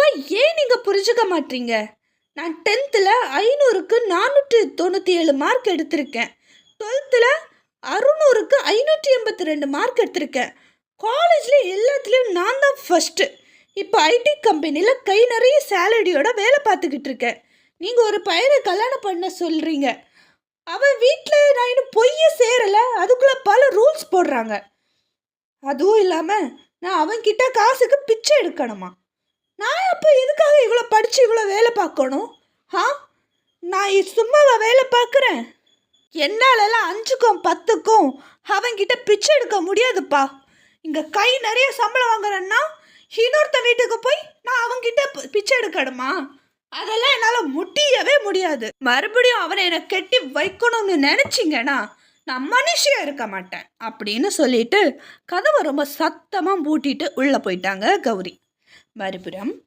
அப்பா ஏன் நீங்கள் புரிஞ்சுக்க மாட்டீங்க? நான் டென்த்தில் ஐநூறுக்கு நானூற்றி தொண்ணூற்றி ஏழு மார்க் எடுத்திருக்கேன். டுவெல்த்தில் அறுநூறுக்கு ஐநூற்றி எண்பத்தி ரெண்டு மார்க் எடுத்திருக்கேன். காலேஜில் எல்லாத்துலேயும் நான் தான் ஃபஸ்ட்டு இப்போ ஐடி கம்பெனியில் கை நிறைய சேலரியோட வேலை பார்த்துக்கிட்டு இருக்கேன். நீங்கள் ஒரு பையனை கல்யாணம் பண்ண சொல்கிறீங்க அவன் வீட்டில் நான் இன்னும் பொய்ய சேரலை. அதுக்குள்ளே பல ரூல்ஸ் போடுறாங்க. அதுவும் இல்லாமல் நான் அவன்கிட்ட காசுக்கு பிச்சை எடுக்கணுமா? இவ்வளோ படித்து இவ்வளோ வேலை பார்க்கணும்? ஆ? நான் சும்மாவா வேலை பார்க்குறேன்? என்னாலலாம் அஞ்சுக்கும் பத்துக்கும் அவங்கிட்ட பிச்சை எடுக்க முடியாதுப்பா. இங்கே கை நிறைய சம்பளம் வாங்குறேன்னா இன்னொருத்த வீட்டுக்கு போய் நான் அவங்கிட்ட பிச்சை எடுக்கணுமா? அதெல்லாம் என்னால் முடியவே முடியாது. மறுபடியும் அவனை என்னை கெட்டி வைக்கணும்னு நினச்சிங்கன்னா நான் மனுஷியாக இருக்க மாட்டேன் அப்படின்னு சொல்லிட்டு கதவை ரொம்ப சத்தமாக பூட்டிட்டு உள்ளே போயிட்டாங்க கௌரி. மறுபுறம்